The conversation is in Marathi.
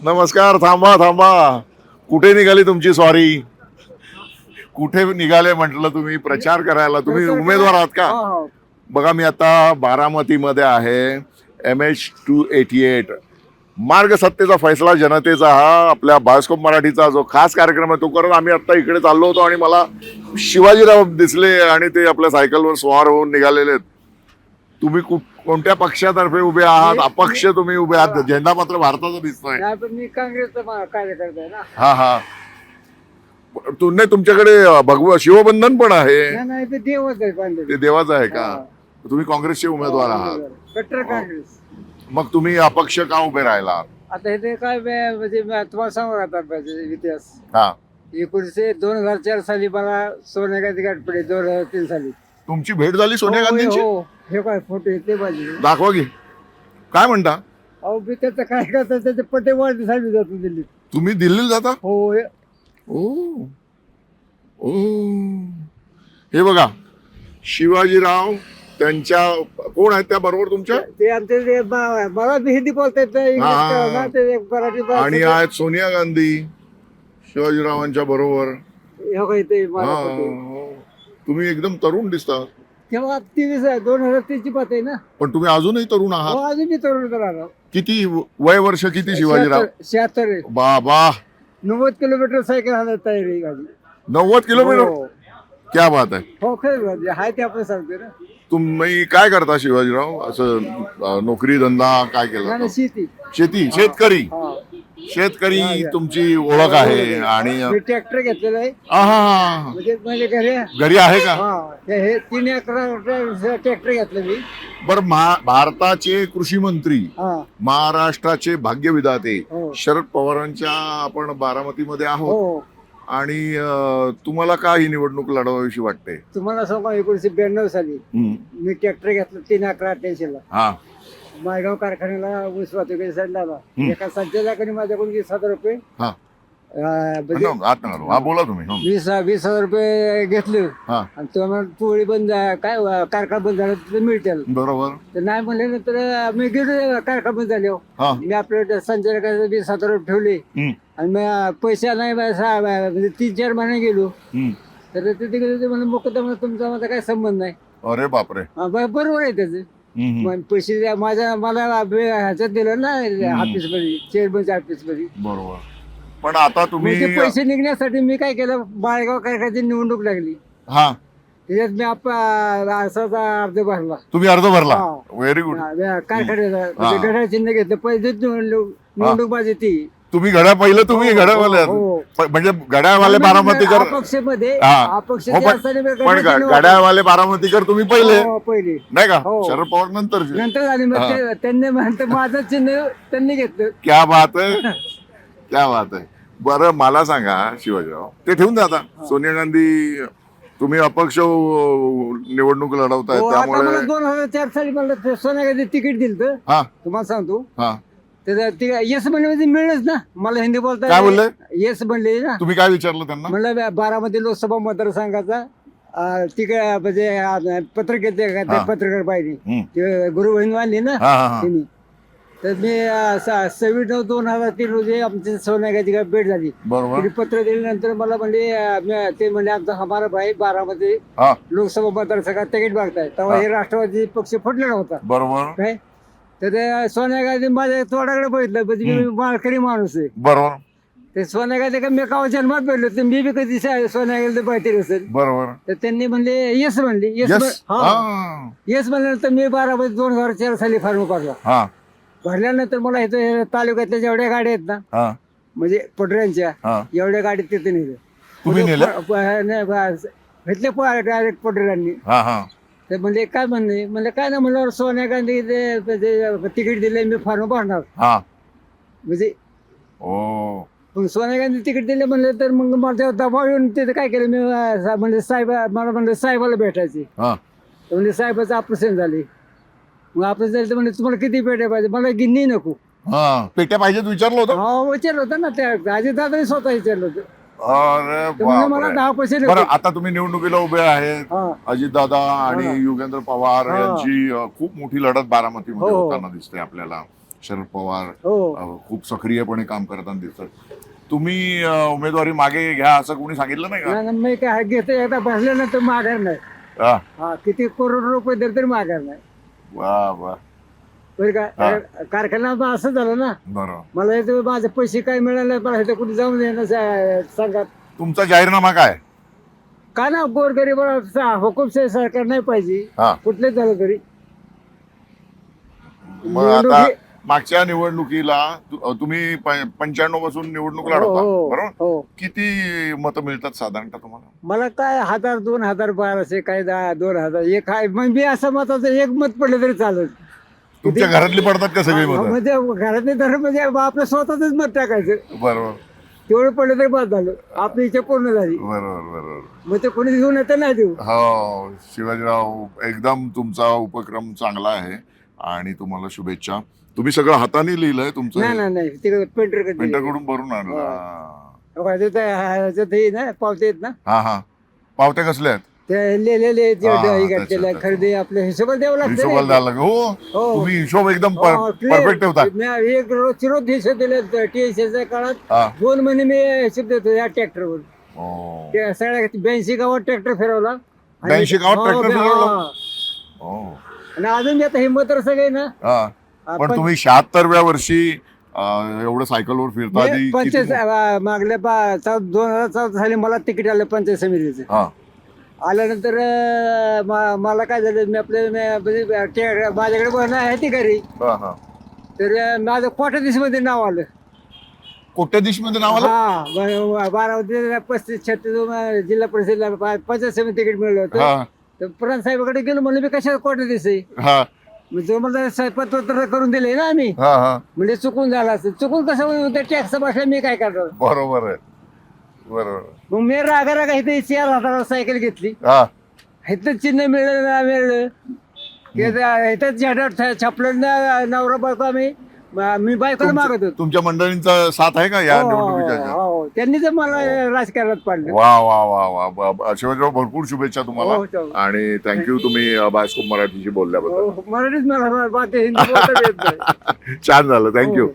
नमस्कार थांबा थांबा. कुठे निघाली तुमची स्वारी कुठे निघाले म्हटलं तुम्ही? प्रचार करायला. तुम्ही उमेदवार आहात का? हो, हो. बघा मी आता बारामतीमध्ये आहे. M H two eighty eight मार्ग सत्तेचा फैसला जनतेचा हा आपल्या बायोस्कोप मराठीचा जो खास कार्यक्रम आहे तो करत आम्ही आता इकडे चाललो होतो आणि मला शिवाजीराव दिसले आणि ते आपल्या सायकलवर स्वार होऊन निघालेले आहेत. तुम्ही कु- कोणत्या पक्षातर्फे उभे आहात? अपक्ष तुम्ही उभे आहात. झेंडा मात्र भारताचा दिसतोय. नाही, पण मी काँग्रेसचा मा- कार्यकर्ता आहे ना. हा हा. तु- नाही तुमच्याकडे भगव शिवबंधन पण आहे. नाही, नाही ते देवच आहे देवाचं आहे का? तुम्ही काँग्रेसचे उमेदवार आहात. कट्टर काँग्रेस. मग तुम्ही अपक्ष का उभे राहिला? आता हे काय बे- म्हणजे मी तुम्हाला सांगू का आता पाहिजे इतिहास? हा. एकोणीसशे दोन हजार चार साली मला सोनिया गांधी गाठ पडली दोन हजार तीन साली. तुमची भेट झाली सोनिया हो, गांधींची? हो. हे काय फोटो ते पाहिजे दाखवा की. काय म्हणता? अहो मी त्याचं काय करता त्याचे पटे वाढण्यासाठी जातो दिल्लीत. तुम्ही दिल्लीला जाता? हो हे- ओ. ओ. हे बघा शिवाजीराव त्यांच्या कोण आहेत त्या बरोबर तुमच्या? ते आमचे मला बी हिंदी बोलता येत नाही, इंग्लिश हा, कळलं ना, ते मराठी बोलता आणि येतं. आहेत सोनिया गांधी शिवाजीरावांच्या बरोबर. हे काय ते मला हा, photo. हो. तुम्ही एकदम तरुण दिसता. तेव्हा तेवीस आहे दोन हजार तीनची बात आहे ना. पण तुम्ही अजूनही तरुण हो आहात. अजून मी तरुण राहणार किती वय वर्ष किती शिवाजीराव? शहात्तर- आहे. बाबा. नव्वद किलोमीटर सायकल हाणत तयार आहे गाडी. नव्वद किलोमीटर? हो. क्या बात आहे. हो खरं म्हणजे हाय ते आपण सांगतो ना. तुम्ही काय करता शिवाजीराव? असं अं, नोकरी धंदा काय केला? शेती. शेती शेतकरी. हा. शेतकरी तुमची ओळख आहे आणि मी ट्रॅक्टर घेतलेला आहे. म्हणजे घरी घरी आहे का? हा ते हे तीन अकरा ट्रॅक्टर घेतलं मी. बर भारताचे कृषी मंत्री हा. महाराष्ट्राचे भाग्यविधाते हो. शरद पवारांच्या आपण बारामतीमध्ये आहोत. हो. आणि अं, तुम्हाला का ही निवडणूक लढवावीशी वाटते? तुम्हाला सांगा एकोणीशे ब्याण्णव साली हम्म. मी ट्रॅक्टर घेतलं तीन अकरा अठ्ठ्याऐंशी ला हा. मायगाव कारखान्याला ऊस वाहतुकीसाठी संडाला हम्म. एका संचालकाने माझ्याकडून वीस हजार रुपये हा. अं, म्हणजे आत नका. हा बोला तुम्ही हं. वीस वीस हजार रुपये घेतले. हा. आणि तो म्हणा पोळी बंद आहे, काय कारखाना बंद झाला तिथे मिळतील. बरोबर. तर नाही म्हणल्यानंतर अं, मी गेलो कारखाना बंद झाले हा. मी आपल्या संचालकाचे वीस हजार रुपये ठेवले. हम्म. आणि मग पैसे नाही बा- सहा बा- म्हणजे तीन चार महिने गेलो. हम्म. तर तिथे गेलो ते मुकदमा तुमचा माझा काही संबंध नाही. अरे बापरे. हा, ब- बरोबर आहे त्याचं. मग पैसे द्या माझ्या मला बे- ह्याच्यात दिलं ना ऑफिसमध्ये चेअरमनच्या ऑफिसमध्ये. बरोबर. पण आता मग तुम्ही ते पैसे निघण्यासाठी मी काय केलं बाळगाव कारखान्याची निवडणूक लागली. हा. त्याच्यात मी असाचा अर्ज भरला. तुम्ही अर्ज भरला? हा. व्हेरी गुड हा, कारखान्याचा हा. म्हणजे घड्याळ चिन्ह घेतलं पहिलेच निवडणूक निवडणूक माझी ती. तुम्ही घड्या पहिलं तुम्ही घड्यावाले. हो. म्हणजे घड्यावाले बारामतीकर अपक्षमध्ये हा. अपक्ष हो, पण- असताना मी पण घड्याळ चिन्ह वापरलं. घड्यावाले बारामतीकर तुम्ही पहिले. पहिले. नाही का? हो. शरद पवार नंतर नंतर झाली मग त्यांनी म्हणतं माझं चिन्ह त्यांनी घेतलं. क्या बात आहे क्या बात आहे बरं मला सांगा शिवाजीराव. ते ठेवून द्या आता. सोनिया गांधी तुम्ही अपक्ष निवडणूक लढवताय त्यामुळे दोन हजार चार साली मला सोन्या गांधी तिकीट दिलं हा. तुम्हाला सांगतो. त्याचं ते येस म्हणले म्हणजे मिळेलच ना? मला हिंदी बोलता काय बोलले? येस म्हणले? ना. तुम्ही काय विचारलं त्यांना? म्हणलं बा- बारामती लोकसभा मतदारसंघाचा तिकडे म्हणजे अं, पत्रक येते का हा. ते पत्रकार पाहिजे. हम्म. ते गुरु बहीण मानली ना? हा हा हा. त्यांनी तर मी अं, स- सव्वीस नऊ दोन हजार तीन रोजी आमची सोन्या गांधी भेट झाली. बरोबर. तिने पत्र दिल्यानंतर मला म्हणले अं, मी- ते म्हणले आमचा हमारा भाई बारामती हा. लोकसभा मतदारसंघात तिकीट मागताय. तेव्हा हे राष्ट्रवादी पक्ष फुटलेला होता. बरोबर. काय? तर ते सोनिया गांधी माझ्या तोडाकडे बघितलं म्हणजे मी माळकरी माणूस आहे. बरोबर. ते सोनिया गांधी का मी कावा जन्मात भेटलो तर मी बी कधी सा- सोनिया गांधी पाहिजे असेल. बरोबर. तर त्यांनी म्हणले येस म्हणले. Yes yes. म्हण- हा. येस म्हणल्यानंतर मी बारामती दोन हजार चार साली फॉर्म भरला. हा. भरल्यानंतर मला इथं तालुक्यातल्या जेवढ्या गाड्या आहेत ना हा. पटऱ्यांच्या हा. एवढ्या गाडी तिथे नेलं तुम्ही नेलं प- प- नाही. भेटले डायरेक्ट पटऱ्यांनी. हा हा. ते म्हणजे काय म्हणले म्हणजे काय नाही म्हणलं सोनिया गांधी ते- ते तिकीट दिले मी फॉर्म भरणार. हा. म्हणजे ओ. मग सोनिया गांधी तिकीट दिले म्हणले तर मग तेव्हा दबाव येऊन तिथे काय केलं? मी अं, सा- म्हणजे साहेब मला म्हणलं साहेबाला भेटायचे. हा. तर म्हणजे साहेबाचं ऑपरेशन झाले. मग ऑपरेशन झालं तर म्हणजे तुम्हाला किती पेट्या पाहिजे? मला गिन्नी नको. हा. पेट्या पाहिजेत विचारलं होतं? हो विचारलं होतं ना त्या अजित दादाने स्वतः विचारलं होतं. अरे म्हणजे मला बापरे. दहा पैसे बरं आता तुम्ही निवडणुकीला उभे आहेत. हा. अजितदादा आणि हा. युगेंद्र पवार हा. यांची अ, खूप मोठी लढत बारामतीमध्ये हो, हो. होताना दिसते आपल्याला. शरद पवार हो. अ, खूप सक्रियपणे काम करताना दिसतात. तुम्ही अ, उमेदवारी मागे घ्या असं कोणी सांगितलं नाही का? नाही, नाही, मी काय घेतो एकदा बसल्यानंतर माघार नाही. हा किती करोड रुपये दिले तरी माघार नाही. वा वा. बरं का? कारखान्यात असं झालं ना. बरोबर. मला इथं माझे पैसे काय मिळाले मला इथं कुठे जाऊन सा- सांगा. तुमचा जाहीरनामा काय? का ना गोरगरीब हुकुमशाही सरकार नाही पाहिजे. हा. कुठलेच झालं तरी. मग आता निवडणुकी- मागच्या निवडणुकीला तु- तुम्ही पंच्याण्णवपासून निवडणूक हो लढवता हो बरोबर? हो. किती मतं मिळतात साधारणतः तुम्हाला? मला काय हजार दोन हजार बाराशे काय दहा दोन हजार एक आहे. मग मी असं मताचं एक मत पडलं तरी चालत तुमच्या घरातली पडतात का सगळी मतं? म्हणजे घरातले तर म्हणजे आपलं स्वतःच मत टाकायचं. बरोबर. तेवढं पडलं तरी बस झालं. आपली इच्छा पूर्ण झाली. बरोबर बरोबर. मग ते कोणी घेऊन येतं नाही देऊ. हो शिवाजीराव एकदम तुमचा उपक्रम चांगला आहे आणि तुम्हाला शुभेच्छा. तुम्ही सगळं हाताने लिहिलंय तुमचं नाही नाही नाही. तिकडे पेंटर कधी पेंटरकडून भरून आणला. ना पावते आहेत ना? हा हा. पावत्या कसल्या आहेत? ते लिहिलेले हा, हा, हे घातलेलं त्याच्या. खरेदी आपल्या हिशोबात द्यावं लागतं हिशोबाला ना. द्यायला लागेल हो हो. तुम्ही हिशोब एकदम हो, clear. परफेक्ट ठेवता मी एक रोजची रोज हिशोब दिले काळात हा दोन महिने मी हिशोब देतो या ट्रॅक्टरवर हो. ते सगळ्या ब्याऐंशी गावात ट्रॅक्टर फिरवला आणि- 82 गावात हो, tractor फिरवलं? हा. हो. आणि अजून मी आता हिंमत सगळे ना हा. पण आपण- तुम्ही शहात्तरव्या वर्षी अं, एवढं सायकलवर फिरता आधी पंचायत किती- मागल्या पा- चौ- दोन हजार चौदा साली मला तिकीट आलं पंचायत समितीचं हा आल्यानंतर अं, मा- मला काय झालं मी आपले मी- म्हणजे ते- माझ्याकडे बघणं आहे ती घरी. हा हा. तर अं, माझं कोट्याधीशमध्ये नाव आलं? कोट्याधीशमध्ये नाव आलं? हा ब- बारामती पस्तीस छत्तीस अं, जिल्हा परिषदला प- पंचायत समिती तिकीट मिळलं होतं. हा. तर प्रधान साहेबाकडे गेलो म्हणलं मी कशाला हा. मग जो मला पत्र करून दिले ना आम्ही हा हा. म्हणजे चुकून झाला असं. चुकून कसं टॅक्स बसला मी काय करणार? बरोबर आहे. बरोबर. मग मी रागा रागा इथे चार सायकल घेतली. हा. इथं चिन्ह मिळलं ना मिळलं. इथं झेंडा छापलं ना नवरा बायको आम्ही. म- मी बायकोला मागत होतो. तुमच्या मंडळींचा साथ आहे का या हो, निवडणुकीच्या हो? हो. त्यांनी तर मला राजकारणात पाडलं. वा वा वा वा. शिवाजीराव भरपूर शुभेच्छा हो, तुम्हाला. हो. आणि थँक्यू तुम्ही अ, बायस्कोप मराठीशी बोलल्याबद्दल. हो, मराठीच मला बाकी हिंदी बोलता येत नाही. छान झालं. थँक्यू.